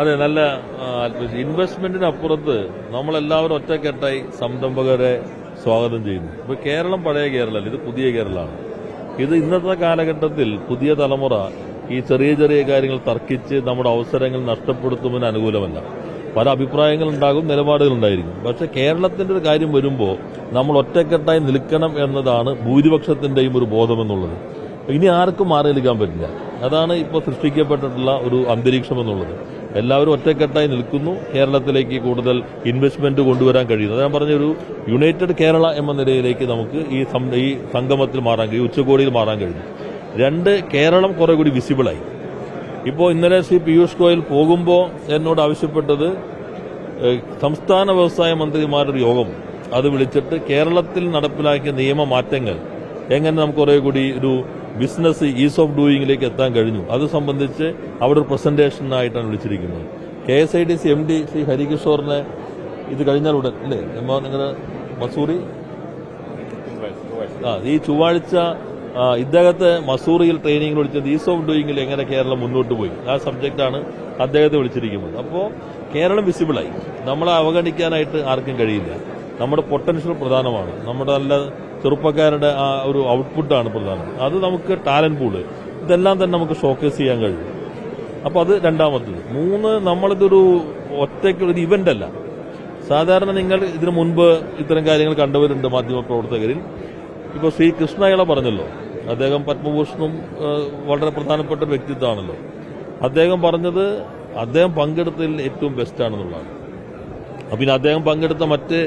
അതെ നല്ല ഇൻവെസ്റ്റ്മെന്റിന് അപ്പുറത്ത് നമ്മളെല്ലാവരും ഒറ്റക്കെട്ടായി സംരംഭകരെ സ്വാഗതം ചെയ്യുന്നു. ഇപ്പൊ കേരളം പഴയ കേരളമല്ല ഇത് പുതിയ കേരളമാണ്. ഇത് ഇന്നത്തെ കാലഘട്ടത്തിൽ പുതിയ തലമുറ ഈ ചെറിയ ചെറിയ കാര്യങ്ങൾ തർക്കിച്ച് നമ്മുടെ അവസരങ്ങൾ നഷ്ടപ്പെടുത്തുന്നതിന് അനുകൂലമല്ല. പല അഭിപ്രായങ്ങൾ ഉണ്ടാകും നിലപാടുകൾ ഉണ്ടായിരിക്കും. പക്ഷെ കേരളത്തിന്റെ ഒരു കാര്യം വരുമ്പോൾ നമ്മൾ ഒറ്റക്കെട്ടായി നിൽക്കണം എന്നതാണ് ഭൂരിപക്ഷത്തിന്റെയും ഒരു ബോധമെന്നുള്ളത്. ഇനി ആർക്കും മാറി നിൽക്കാൻ പറ്റില്ല. അതാണ് ഇപ്പോൾ സൃഷ്ടിക്കപ്പെട്ടിട്ടുള്ള ഒരു അന്തരീക്ഷം എന്നുള്ളത് എല്ലാവരും ഒറ്റക്കെട്ടായി നിൽക്കുന്നു. കേരളത്തിലേക്ക് കൂടുതൽ ഇൻവെസ്റ്റ്മെന്റ് കൊണ്ടുവരാൻ കഴിയുന്നു. ഞാൻ പറഞ്ഞ ഒരു യുണൈറ്റഡ് കേരള എന്ന നിലയിലേക്ക് നമുക്ക് ഈ ഈ സംഗമത്തിൽ മാറാൻ കഴിയും. ഉച്ചകോടിയിൽ മാറാൻ കഴിയും. രണ്ട് കേരളം കുറെ കൂടി വിസിബിളായി ഇപ്പോൾ ഇന്നലെ ശ്രീ പീയൂഷ് ഗോയൽ പോകുമ്പോൾ എന്നോട് ആവശ്യപ്പെട്ടത് സംസ്ഥാന വ്യവസായ മന്ത്രിമാരുടെ യോഗം. അത് വിളിച്ചിട്ട് കേരളത്തിൽ നടപ്പിലാക്കിയ നിയമമാറ്റങ്ങൾ എങ്ങനെ നമുക്ക് കുറെ കൂടി ഒരു ബിസിനസ് ഈസ് ഓഫ് ഡൂയിങ്ങിലേക്ക് എത്താൻ കഴിഞ്ഞു. അത് സംബന്ധിച്ച് അവിടെ ഒരു പ്രസന്റേഷനായിട്ടാണ് വിളിച്ചിരിക്കുന്നത്. K S I D C M D Shri ഹരികിഷോറിനെ ഇത് കഴിഞ്ഞാൽ ഉടൻ അല്ലേ? നിങ്ങളുടെ മസൂറി? ആ ഈ ചൊവ്വാഴ്ച ഇദ്ദേഹത്തെ മസൂറിയിൽ ട്രെയിനിങ്ങിൽ വിളിച്ചത് ഈസ് ഓഫ് ഡൂയിങ്ങിൽ എങ്ങനെ കേരളം മുന്നോട്ട് പോയി? ആ സബ്ജക്റ്റാണ് അദ്ദേഹത്തെ വിളിച്ചിരിക്കുന്നത്. അപ്പോൾ കേരളം വിസിബിളായി നമ്മളെ അവഗണിക്കാനായിട്ട് ആർക്കും കഴിയില്ല. നമ്മുടെ പൊട്ടൻഷ്യൽ പ്രധാനമാണ്. നമ്മുടെ നല്ല ചെറുപ്പക്കാരുടെ ആ ഒരു ഔട്ട്പുട്ടാണ് പ്രധാനം. അത് നമുക്ക് ടാലന്റ് പൂൾ ഇതെല്ലാം തന്നെ നമുക്ക് ഷോക്കേസ് ചെയ്യാൻ കഴിയും. അപ്പോൾ അത് രണ്ടാമത്തത്. മൂന്ന് നമ്മളിതൊരു ഒറ്റയ്ക്ക് ഒരു ഇവന്റ് അല്ല. സാധാരണ നിങ്ങൾ ഇതിനു മുൻപ് ഇത്തരം കാര്യങ്ങൾ കണ്ടവരുണ്ട് മാധ്യമപ്രവർത്തകരിൽ ഇപ്പോൾ ശ്രീ കൃഷ്ണയള പറഞ്ഞല്ലോ. അദ്ദേഹം പത്മഭൂഷണും വളരെ പ്രധാനപ്പെട്ട വ്യക്തിത്വമാണല്ലോ. അദ്ദേഹം പറഞ്ഞത് അദ്ദേഹം പങ്കെടുത്തതിൽ ഏറ്റവും ബെസ്റ്റാണെന്നുള്ളതാണ് പിന്നെ അദ്ദേഹം പങ്കെടുത്ത മറ്റ്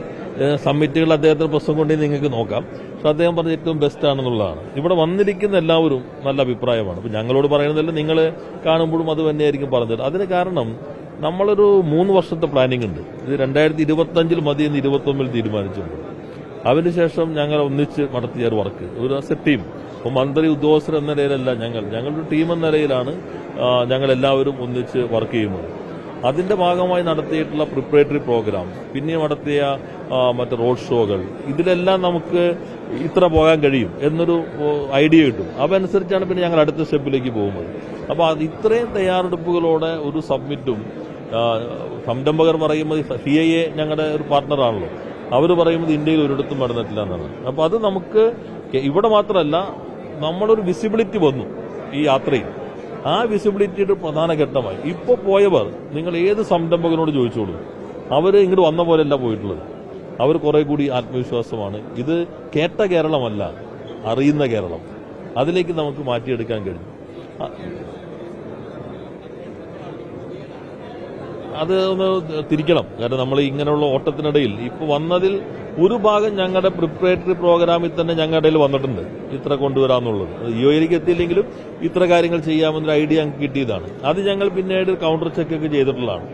സമ്മിറ്റുകൾ അദ്ദേഹത്തിന്റെ പ്രശ്നം കൊണ്ടേ നിങ്ങൾക്ക് നോക്കാം. പക്ഷെ അദ്ദേഹം പറഞ്ഞ ഏറ്റവും ബെസ്റ്റ് ആണെന്നുള്ളതാണ്. ഇവിടെ വന്നിരിക്കുന്ന എല്ലാവരും നല്ല അഭിപ്രായമാണ്. ഇപ്പം ഞങ്ങളോട് പറയുന്നതല്ല നിങ്ങൾ കാണുമ്പോഴും അത് തന്നെയായിരിക്കും പറഞ്ഞത്. അതിന് കാരണം നമ്മളൊരു മൂന്ന് വർഷത്തെ പ്ലാനിംഗ് ഉണ്ട്. ഇത് രണ്ടായിരത്തി ഇരുപത്തഞ്ചിൽ മതി എന്ന് ഇരുപത്തൊന്നിൽ തീരുമാനിച്ചിട്ടുണ്ട്. അതിനുശേഷം ഞങ്ങൾ ഒന്നിച്ച് നടത്തിയ ഒരു വർക്ക് ഒരു സെറ്റ് അപ്പോൾ മന്ത്രി ഉദ്യോഗസ്ഥർ എന്ന നിലയിലല്ല ഞങ്ങൾ. ഞങ്ങളുടെ ടീം എന്ന നിലയിലാണ് ഞങ്ങൾ എല്ലാവരും ഒന്നിച്ച് വർക്ക് ചെയ്യുന്നത്. അതിന്റെ ഭാഗമായി നടത്തിയിട്ടുള്ള പ്രിപ്പറേറ്ററി പ്രോഗ്രാം പിന്നെ നടത്തിയ മറ്റ് റോഡ് ഷോകൾ ഇതിലെല്ലാം നമുക്ക് ഇത്ര പോകാൻ കഴിയും എന്നൊരു ഐഡിയ കിട്ടും. അതനുസരിച്ചാണ് പിന്നെ ഞങ്ങൾ അടുത്ത സ്റ്റെപ്പിലേക്ക് പോകുന്നത്. അപ്പോൾ അത് ഇത്രയും തയ്യാറെടുപ്പുകളോടെ ഒരു സബ്മിറ്റും സംരംഭകർ പറയുമ്പോൾ സി ഐ എ ഞങ്ങളുടെ ഒരു പാർട്ണറാണല്ലോ അവർ പറയുന്നത് ഇന്ത്യയിൽ ഒരിടത്തും നടന്നിട്ടില്ല എന്നാണ്. അപ്പോൾ അത് നമുക്ക് ഇവിടെ മാത്രമല്ല നമ്മളൊരു വിസിബിലിറ്റി വന്നു ഈ യാത്രയിൽ. ആ വിസിബിലിറ്റിയുടെ പ്രധാന ഘട്ടമായി. ഇപ്പോൾ പോയവർ നിങ്ങൾ ഏത് സംരംഭകനോട് ചോദിച്ചോളൂ. അവർ ഇങ്ങോട്ട് വന്ന പോലെയല്ല പോയിട്ടുള്ളത്. അവർ കുറെ കൂടി ആത്മവിശ്വാസമാണ്. ഇത് കേട്ട കേരളമല്ല അറിയുന്ന കേരളം. അതിലേക്ക് നമുക്ക് മാറ്റിയെടുക്കാൻ കഴിയും ആ, അത് ഒന്ന് തിരിക്കണം. കാരണം നമ്മൾ ഇങ്ങനെയുള്ള ഓട്ടത്തിനിടയിൽ ഇപ്പോൾ വന്നതിൽ ഒരു ഭാഗം ഞങ്ങളുടെ പ്രിപ്പറേറ്ററി പ്രോഗ്രാമിൽ തന്നെ ഞങ്ങളുടെ ഇടയിൽ വന്നിട്ടുണ്ട്. ഇത്ര കൊണ്ടുവരാമെന്നുള്ളത് അത് യു എയിലേക്ക് എത്തിയില്ലെങ്കിലും ഇത്ര കാര്യങ്ങൾ ചെയ്യാമെന്നൊരു ഐഡിയ ഞങ്ങൾക്ക് കിട്ടിയതാണ്. അത് ഞങ്ങൾ പിന്നീട് കൗണ്ടർ ചെക്ക് ഒക്കെ ചെയ്തിട്ടുള്ളതാണ്.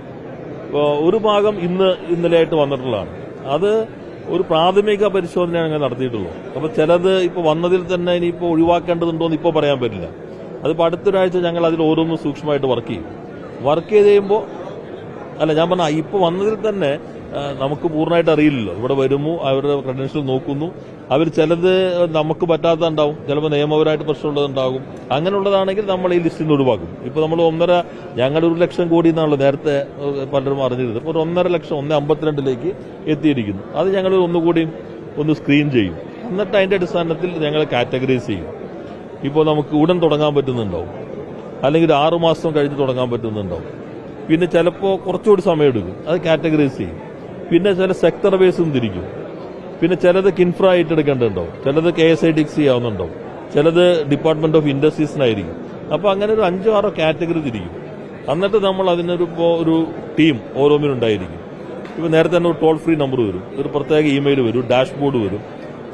ഇപ്പോൾ ഒരു ഭാഗം ഇന്ന് ഇന്നലെയായിട്ട് വന്നിട്ടുള്ളതാണ്. അത് ഒരു പ്രാഥമിക പരിശോധനയാണ് ഞങ്ങൾ നടത്തിയിട്ടുള്ളൂ അപ്പോൾ ചിലത് ഇപ്പോൾ വന്നതിൽ തന്നെ ഇനിയിപ്പോൾ ഒഴിവാക്കേണ്ടതുണ്ടോ എന്ന് ഇപ്പോൾ പറയാൻ പറ്റില്ല. അതിപ്പോൾ അടുത്തൊരാഴ്ച ഞങ്ങൾ അതിൽ ഓരോന്നും സൂക്ഷ്മമായിട്ട് വർക്ക് ചെയ്യും. വർക്ക് ചെയ്ത് കഴിയുമ്പോൾ അല്ല ഞാൻ പറഞ്ഞ ഇപ്പൊ വന്നതിൽ തന്നെ നമുക്ക് പൂർണമായിട്ട് അറിയില്ലല്ലോ. ഇവിടെ വരുമോ അവരുടെ ക്രെഡൻഷ്യൽ നോക്കുന്നു. അവർ ചിലത് നമുക്ക് പറ്റാത്തതുണ്ടാവും ചിലപ്പോൾ നിയമപരമായിട്ട് പ്രശ്നമുള്ളതുണ്ടാകും അങ്ങനെയുള്ളതാണെങ്കിൽ നമ്മൾ ഈ ലിസ്റ്റിൽ നിന്ന് ഒഴിവാക്കും. ഇപ്പൊ നമ്മൾ ഒന്നര ഞങ്ങളുടെ ഒരു ലക്ഷം കോടി എന്നാണല്ലോ നേരത്തെ പലരും അറിഞ്ഞിരുന്നത്. ഇപ്പോൾ ഒരു ഒന്നര ലക്ഷം ഒന്ന് അമ്പത്തിരണ്ടിലേക്ക് എത്തിയിരിക്കുന്നു. അത് ഞങ്ങൾ ഒന്നുകൂടി ഒന്ന് സ്ക്രീൻ ചെയ്യും. എന്നിട്ട് അതിന്റെ അടിസ്ഥാനത്തിൽ ഞങ്ങൾ കാറ്റഗറൈസ് ചെയ്യും. ഇപ്പോൾ നമുക്ക് ഉടൻ തുടങ്ങാൻ പറ്റുന്നുണ്ടാവും. അല്ലെങ്കിൽ ഒരു ആറു മാസം കഴിഞ്ഞ് തുടങ്ങാൻ പറ്റുന്നുണ്ടാവും. പിന്നെ ചിലപ്പോൾ കുറച്ചുകൂടി സമയമെടുക്കും അത് കാറ്റഗറൈസ് ചെയ്യും. പിന്നെ ചില സെക്ടർ ബേസും തിരിക്കും. പിന്നെ ചിലത് കിൻഫ്ര ആയിട്ട് എടുക്കേണ്ടതുണ്ടാവും ചിലത് K S I D C ആവുന്നുണ്ടാവും ചിലത് ഡിപ്പാർട്ട്മെന്റ് ഓഫ് ഇൻഡസ്ട്രീസിനായിരിക്കും അപ്പോൾ അങ്ങനെ ഒരു അഞ്ചോ ആറോ കാറ്റഗറി തിരിക്കും. എന്നിട്ട് നമ്മൾ അതിനൊരു ഒരു ടീം ഓരോന്നിനുണ്ടായിരിക്കും ഇപ്പോൾ നേരത്തെ തന്നെ ഒരു ടോൾ ഫ്രീ നമ്പർ വരും. ഒരു പ്രത്യേക ഇമെയിൽ വരും. ഡാഷ്ബോർഡ് വരും.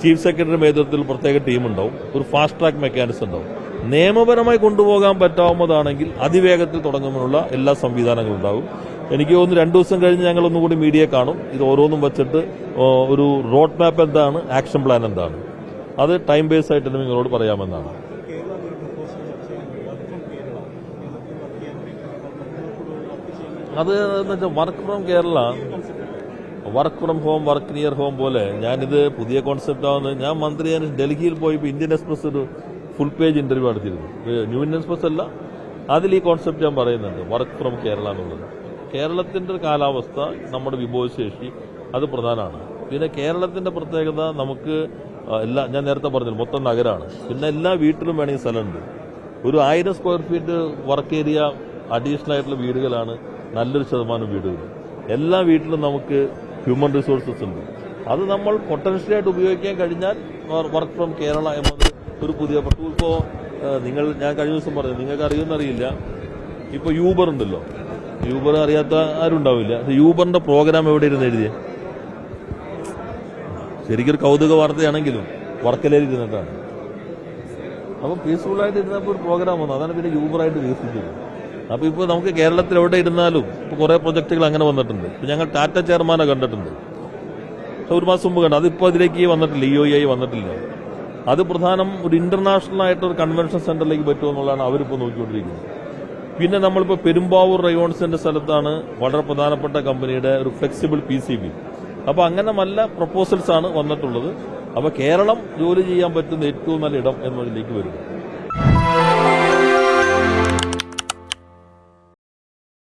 ചീഫ് സെക്രട്ടറി നേതൃത്വത്തിൽ പ്രത്യേക ടീം ഉണ്ടാവും. ഒരു ഫാസ്റ്റ് ട്രാക്ക് മെക്കാനിസം ഉണ്ടാവും. നിയമപരമായി കൊണ്ടുപോകാൻ പറ്റാവുന്നതാണെങ്കിൽ അതിവേഗത്തിൽ തുടങ്ങുമെന്നുള്ള എല്ലാ സംവിധാനങ്ങളും ഉണ്ടാകും. എനിക്ക് തോന്നുന്നു രണ്ടു ദിവസം കഴിഞ്ഞ് ഞങ്ങൾ ഒന്നുകൂടി മീഡിയ കാണും. ഇത് ഓരോന്നും വെച്ചിട്ട് ഒരു റോഡ് മാപ്പ് എന്താണ് ആക്ഷൻ പ്ലാൻ എന്താണ്. അത് ടൈം ബേസ് ആയിട്ട് നിങ്ങളോട് പറയാമെന്നാണ്. അത് work from Kerala work from home work near home പോലെ ഞാനിത് പുതിയ കോൺസെപ്റ്റ് ആവുന്നത് ഞാൻ മന്ത്രി ഞാൻ ഡൽഹിയിൽ പോയി ഇന്ത്യൻ എക്സ്പ്രസ് ഒരു ഫുൾ പേജ് ഇന്റർവ്യൂ നടത്തിയിരുന്നു. ന്യൂ ഇന്ത്യൻ എക്സ്പ്രസ് അല്ല. അതിൽ ഈ കോൺസെപ്റ്റ് ഞാൻ പറയുന്നുണ്ട്. വർക്ക് ഫ്രം കേരള എന്നുള്ളത്. കേരളത്തിന്റെ കാലാവസ്ഥ നമ്മുടെ വിഭവശേഷി അത് പ്രധാനമാണ്. പിന്നെ കേരളത്തിന്റെ പ്രത്യേകത നമുക്ക് എല്ലാ ഞാൻ നേരത്തെ പറഞ്ഞില്ല മൊത്തം നഗരമാണ് പിന്നെ എല്ലാ വീട്ടിലും വേണമെങ്കിൽ സ്ഥലമുണ്ട്. ഒരു ആയിരം square feet work area additional ആയിട്ടുള്ള വീടുകളാണ് നല്ലൊരു ശതമാനം വീടുകൾ. എല്ലാ വീട്ടിലും നമുക്ക് ഹ്യൂമൻ റിസോഴ്സസ് ഉണ്ട്. അത് നമ്മൾ പൊട്ടൻഷ്യലായിട്ട് ഉപയോഗിക്കാൻ കഴിഞ്ഞാൽ വർക്ക് ഫ്രം കേരള എന്നത് ഒരു പുതിയ ഇപ്പോൾ നിങ്ങൾ ഞാൻ കഴിഞ്ഞ ദിവസം പറഞ്ഞു നിങ്ങൾക്ക് അറിയുമെന്നറിയില്ല ഇപ്പോൾ യൂബർ ഉണ്ടല്ലോ. യൂബർ അറിയാത്ത ആരും ഉണ്ടാവില്ല. യൂബറിന്റെ പ്രോഗ്രാം എവിടെ ഇരുന്ന് എഴുതിയ? ശരിക്കൊരു കൗതുക വാർത്തയാണെങ്കിലും വർക്കലയിൽ ഇരുന്നിട്ടാണ് അപ്പൊ പീസ്ഫുൾ ആയിട്ട് ഇരുന്നപ്പോൾ ഒരു പ്രോഗ്രാം വന്നു. അതാണ് പിന്നെ യൂബറായിട്ട് വികസിച്ചത്. അപ്പൊ ഇപ്പൊ നമുക്ക് കേരളത്തിൽ എവിടെ ഇരുന്നാലും ഇപ്പൊ കുറെ പ്രൊജക്ടുകൾ അങ്ങനെ വന്നിട്ടുണ്ട്. ഇപ്പൊ ഞങ്ങൾ ടാറ്റ ചെയർമാനെ കണ്ടിട്ടുണ്ട്. ഒരു മാസം മുമ്പ് കണ്ടു. അതിപ്പോ അതിലേക്ക് വന്നിട്ടില്ല. ഇ ഒ ഐ വന്നിട്ടില്ല. അത് പ്രധാനം ഒരു ഇന്റർനാഷണൽ ആയിട്ട് ഒരു കൺവെൻഷൻ സെന്ററിലേക്ക് പറ്റുമോ എന്നുള്ളതാണ് അവരിപ്പോൾ നോക്കിക്കൊണ്ടിരിക്കുന്നത്. പിന്നെ നമ്മളിപ്പോൾ പെരുമ്പാവൂർ റയോൺസിന്റെ സ്ഥലത്താണ് വളരെ പ്രധാനപ്പെട്ട കമ്പനിയുടെ ഒരു ഫ്ലെക്സിബിൾ പി സി ബി. അപ്പോൾ അങ്ങനെ നല്ല പ്രപ്പോസൽസ് ആണ് വന്നിട്ടുള്ളത്. അപ്പോൾ കേരളം ജോലി ചെയ്യാൻ പറ്റുന്ന ഏറ്റവും നല്ല ഇടം എന്നതിലേക്ക് വരും